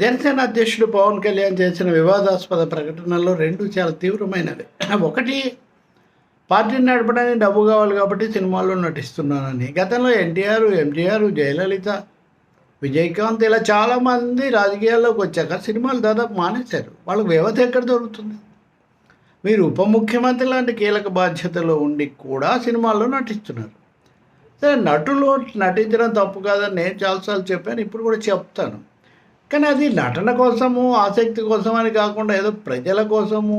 జనసేన అధ్యక్షుడు పవన్ కళ్యాణ్ చేసిన వివాదాస్పద ప్రకటనల్లో రెండు చాలా తీవ్రమైనవి. ఒకటి పార్టీని నడపడానికి డబ్బు కావాలి కాబట్టి సినిమాల్లో నటిస్తున్నానని. గతంలో ఎన్టీఆర్ ఎంజీఆర్ జయలలిత విజయకాంత్ ఇలా చాలామంది రాజకీయాల్లోకి వచ్చాక సినిమాలు దాదాపు మానేశారు. వాళ్ళకి వ్యవధి ఎక్కడ దొరుకుతుంది? మీరు ఉప ముఖ్యమంత్రి లాంటి కీలక బాధ్యతలో ఉండి కూడా సినిమాల్లో నటిస్తున్నారు. సరే నటులు నటించడం తప్పు కాదని నేను చాలాసార్లు చెప్పాను ఇప్పుడు కూడా చెప్తాను. కానీ అది నటన కోసము ఆసక్తి కోసం అని కాకుండా ఏదో ప్రజల కోసము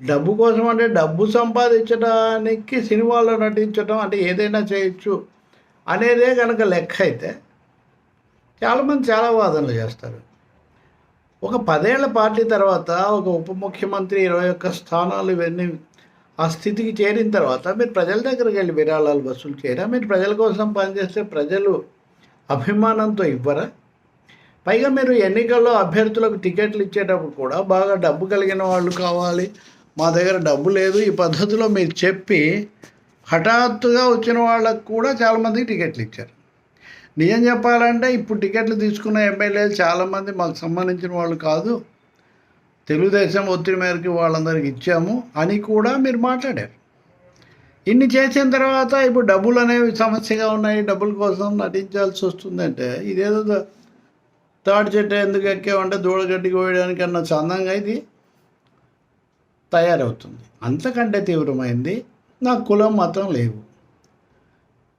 డబ్బు కోసం అంటే డబ్బు సంపాదించడానికి సినిమాల్లో నటించడం అంటే ఏదైనా చేయొచ్చు అనేదే కనుక లెక్క అయితే చాలామంది చాలా వాదనలు చేస్తారు. ఒక పదేళ్ళ పార్టీ తర్వాత ఒక ఉప ముఖ్యమంత్రి ఇరవై ఒక్క స్థానాలు ఇవన్నీ ఆ స్థితికి చేరిన తర్వాత మీరు ప్రజల దగ్గరికి వెళ్ళి విరాళాలు వసూలు చేయరా? మీరు ప్రజల కోసం పనిచేస్తే ప్రజలు అభిమానంతో ఇవ్వరా? పైగా మీరు ఎన్నికల్లో అభ్యర్థులకు టికెట్లు ఇచ్చేటప్పుడు కూడా బాగా డబ్బు కలిగిన వాళ్ళు కావాలి. మా దగ్గర డబ్బు లేదు. ఈ పద్ధతిలో మీరు చెప్పి హఠాత్తుగా వచ్చిన వాళ్ళకు కూడా చాలామందికి టికెట్లు ఇచ్చారు. నిజం చెప్పాలంటే ఇప్పుడు టికెట్లు తీసుకున్న ఎమ్మెల్యేలు చాలామంది మాకు సంబంధించిన వాళ్ళు కాదు. తెలుగుదేశం ఒత్తిడి మేరకు వాళ్ళందరికి ఇచ్చాము అని కూడా మీరు మాట్లాడారు. ఇన్ని చేసిన తర్వాత ఇప్పుడు డబ్బులు అనేవి సమస్యగా ఉన్నాయి. డబ్బుల కోసం నటించాల్సి వస్తుందంటే ఇదేదో తాడి చెట్టు ఎందుకు ఎక్కామంటే దూడగడ్డి కోయడానికి అన్న చందంగా ఇది తయారవుతుంది. అంతకంటే తీవ్రమైంది నాకు కులం మతం లేవు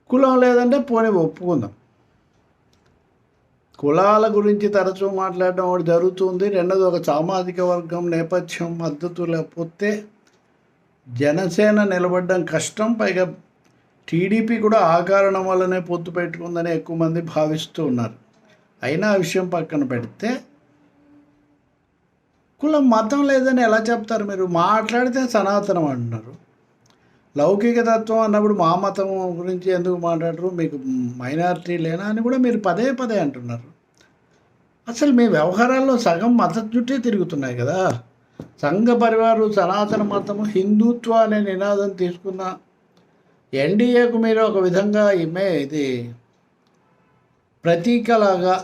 కులం లేదంటే పోనీ ఒప్పుకుందాం. కులాల గురించి తరచూ మాట్లాడడం ఒకటి జరుగుతుంది. రెండోది ఒక సామాజిక వర్గం నేపథ్యం మద్దతు లేకపోతే జనసేన నిలబడడం కష్టం. పైగా టీడీపీ కూడా ఆ కారణం వల్లనే పొత్తు పెట్టుకుందని ఎక్కువ మంది భావిస్తూ ఉన్నారు. అయినా ఆ విషయం పక్కన పెడితే కులం మతం లేదని ఎలా చెప్తారు మీరు? మాట్లాడితే సనాతనం అంటున్నారు. లౌకిక తత్వం అన్నప్పుడు మా మతం గురించి ఎందుకు మాట్లాడరు? మీకు మైనారిటీ లేనా అని కూడా మీరు పదే పదే అంటున్నారు. అసలు మీ వ్యవహారాల్లో సగం మత చుట్టే తిరుగుతున్నాయి కదా. సంఘ పరివారు సనాతన మతము హిందుత్వ అనే నినాదం తీసుకున్న ఎన్డీఏకు మీరు ఒక విధంగా ఇమే ఇది ప్రతీకలాగా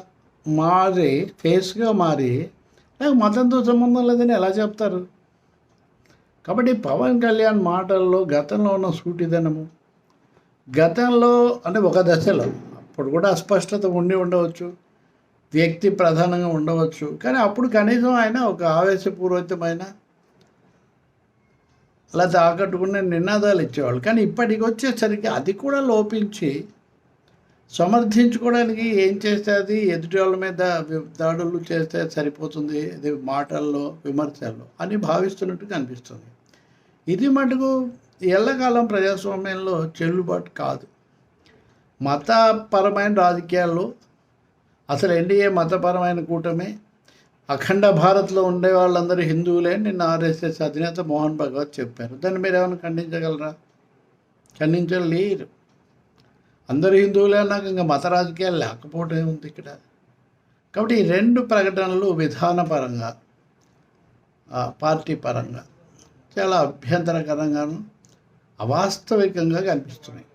మారి ఫేస్గా మారి నాకు మతంతో సంబంధం లేదని ఎలా చెప్తారు? కాబట్టి పవన్ కళ్యాణ్ మాటల్లో గతంలో ఉన్న సూటిదనము గతంలో అంటే ఒక దశలో అప్పుడు కూడా అస్పష్టత ఉండి ఉండవచ్చు వ్యక్తి ప్రధానంగా ఉండవచ్చు కానీ అప్పుడు కనీసం ఆయన ఒక ఆవేశపూర్వకమైన అలా ఆకట్టుకునే నినాదాలు ఇచ్చేవాళ్ళు. కానీ ఇప్పటికి వచ్చేసరికి అది కూడా లోపించి సమర్థించుకోవడానికి ఏం చేస్తే అది ఎదుటి వాళ్ళ మీద దాడులు చేస్తే సరిపోతుంది ఇది మాటల్లో విమర్శల్లో అని భావిస్తున్నట్టు కనిపిస్తుంది ఇది మటుకు ఎల్లకాలం ప్రజాస్వామ్యంలో చెల్లుబాటు కాదు. మతపరమైన రాజకీయాల్లో అసలు ఎన్డీఏ మతపరమైన కూటమి అఖండ భారత్లో ఉండే వాళ్ళందరూ హిందువులే నిన్న ఆర్ఎస్ఎస్ అధినేత మోహన్ భగవత్ చెప్పారు. దాన్ని మీరు ఏమైనా ఖండించగలరా? ఖండించలేరు. అందరూ హిందువులే అన్నాక ఇంకా మత రాజకీయాలు లేకపోవటమే ఏముంది ఇక్కడ. కాబట్టి ఈ రెండు ప్రకటనలు విధానపరంగా పార్టీ పరంగా చాలా అభ్యంతరకరంగాను అవాస్తవికంగా కనిపిస్తున్నాయి.